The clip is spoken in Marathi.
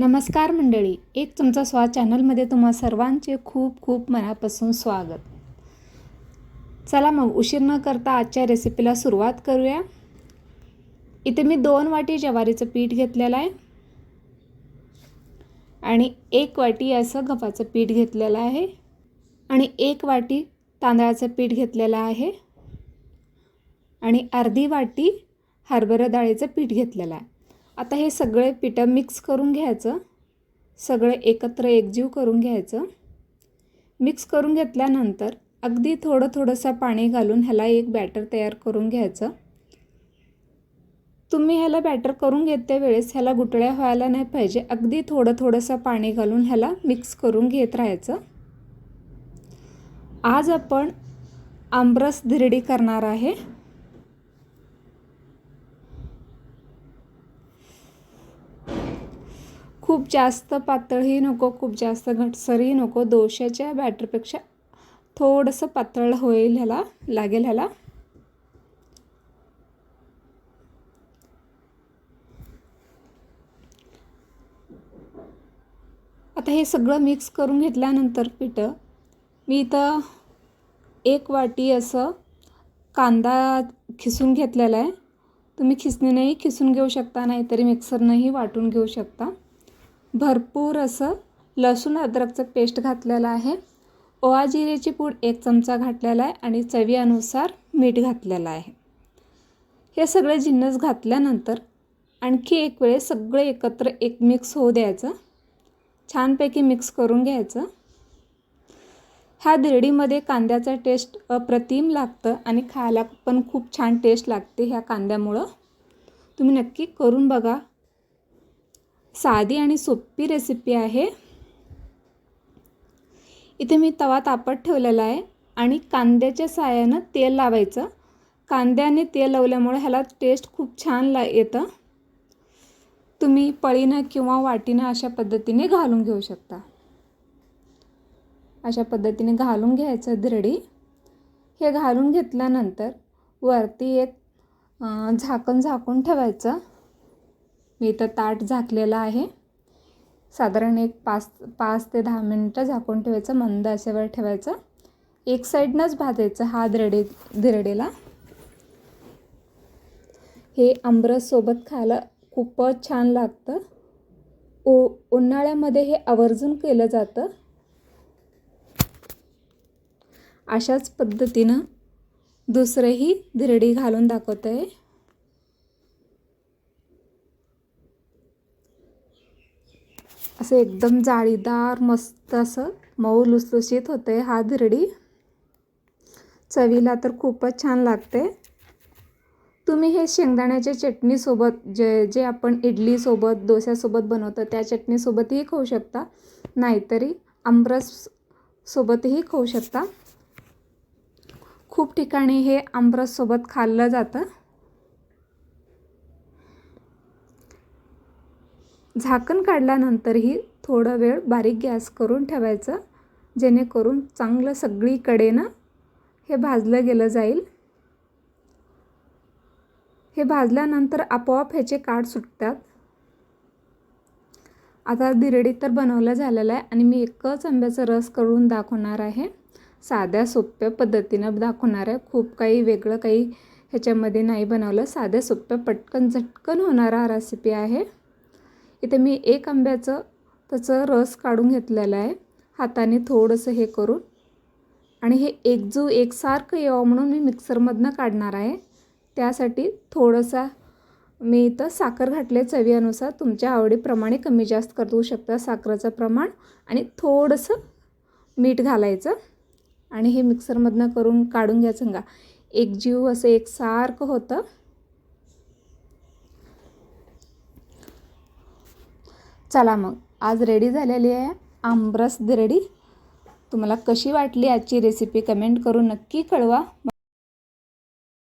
नमस्कार मंडळी एक तुमचा स्वाद चॅनलमध्ये तुम्हा सर्वांचे खूप खूप मनापासून स्वागत. चला मग उशीर न करता आजच्या रेसिपीला सुरुवात करूया. इथे मी दोन वाटी ज्वारीचं पीठ घेतलेलं आहे. आणि एक वाटी असं गव्हाचं पीठ घेतलेलं आहे. आणि एक वाटी तांदळाचं पीठ घेतलेलं आहे. आणि अर्धी वाटी हरभरा डाळीचं पीठ घेतलेलं आहे. आता हे सगळे पिठं मिक्स करून घ्यायचं. सगळे एकत्र एकजीव करून घ्यायचं. मिक्स करून घेतल्यानंतर अगदी थोडं थोडंसं पाणी घालून ह्याला एक बॅटर तयार करून घ्यायचं. तुम्ही ह्याला बॅटर करून घेते वेळेस ह्याला गुटळ्या व्हायला नाही पाहिजे. अगदी थोडं थोडंसं पाणी घालून ह्याला मिक्स करून घेत राहायचं. आज आपण आमरस धिरडी करणार आहे. खूप जास्त पातळही नको खूप जास्त घटसरही नको. दोशाच्या बॅटरपेक्षा थोडंसं पातळ होईल ह्याला लागेल ह्याला. आता हे सगळं मिक्स करून घेतल्यानंतर पिठं मी इथं एक वाटी असं कांदा खिसून घेतलेला आहे. तुम्ही खिसणीनेही खिसून घेऊ शकता नाहीतरी मिक्सरनंही वाटून घेऊ शकता. भरपूर असं लसूण अद्रकचं पेस्ट घातलेलं आहे. ओवा जिरेची पूड एक चमचा घातलेला आहे आणि चवीनुसार मीठ घातलेलं आहे. हे सगळे जिन्नस घातल्यानंतर आणखी एक वेळेस सगळे एकत्र एक मिक्स होऊ द्यायचं. छानपैकी मिक्स करून घ्यायचं. ह्या दिरडीमध्ये कांद्याचा टेस्ट अप्रतिम लागतं आणि खायला पण खूप छान टेस्ट लागते ह्या कांद्यामुळं. तुम्ही नक्की करून बघा. साधी आणि सोपी रेसिपी आहे. इथे मी तवा तापत ठेवलेला आहे आणि कांद्याच्या साह्यानं तेल लावायचं. कांद्याने तेल लावल्यामुळे ह्याला टेस्ट खूप छान ला येतं. तुम्ही पळीनं किंवा वाटीनं अशा पद्धतीने घालून घेऊ शकता. अशा पद्धतीने घालून घ्यायचं धिरडी. हे घालून घेतल्यानंतर वरती एक झाकण झाकून ठेवायचं. मी इथं ताट झाकलेलं आहे. साधारण एक पाच पाच ते दहा मिनटं झाकून ठेवायचं मंद असेवर ठेवायचं. एक साईडनंच भाजायचं हा धिरडे धिरडेला हे आंबरससोबत खायला खूपच छान लागतं. ओ उन्हाळ्यामध्ये हे आवर्जून केलं जातं. अशाच पद्धतीनं दुसरंही धिरडी घालून दाखवतं. आहे असं एकदम जाळीदार मस्त असं मऊ लुसलुशीत होते हा धिरडी चवीला तर खूपच छान लागते. तुम्ही हे शेंगदाण्याच्या चटणीसोबत जे जे आपण इडलीसोबत डोस्यासोबत बनवतो त्या चटणीसोबतही खाऊ शकता. नाहीतरी आमरस सोबतही खाऊ शकता. खूप ठिकाणी हे आमरससोबत खाल्लं जातं. झाकण काढल्यानंतरही थोडा वेळ बारीक गॅस करून ठेवायचं जेणेकरून चांगलं सगळीकडेनं हे भाजलं गेलं जाईल. हे भाजल्यानंतर आपोआप ह्याचे काठ सुटतात. आता दिरडी तर बनवलं झालेलं आहे आणि मी एकच आंब्याचा रस करून दाखवणार आहे. साध्या सोप्या पद्धतीनं दाखवणार आहे. खूप काही वेगळं काही ह्याच्यामध्ये नाही बनवलं. साध्या सोप्या पटकन झटकन होणारा रेसिपी आहे. इथे मी एक आंब्याचं त्याचं रस काढून घेतलेलं आहे. हाताने थोडंसं हे करून. आणि हे एकजू एकसारखं यावं म्हणून मी मिक्सरमधनं काढणार आहे. त्यासाठी थोडंसा मी इथं साखर घातले चवीनुसार. तुमच्या आवडीप्रमाणे कमी जास्त करू शकता साखरेचं प्रमाण. आणि थोडंसं मीठ घालायचं. आणि हे मिक्सरमधनं करून काढून घ्यायचं का एक जीव असं एकसारखं होतं. चला मग. आज रेडी झालेली आहे आमरस रेडी तुम्हाला कशी वाटली आजची रेसिपी कमेंट करून नक्की कळवा.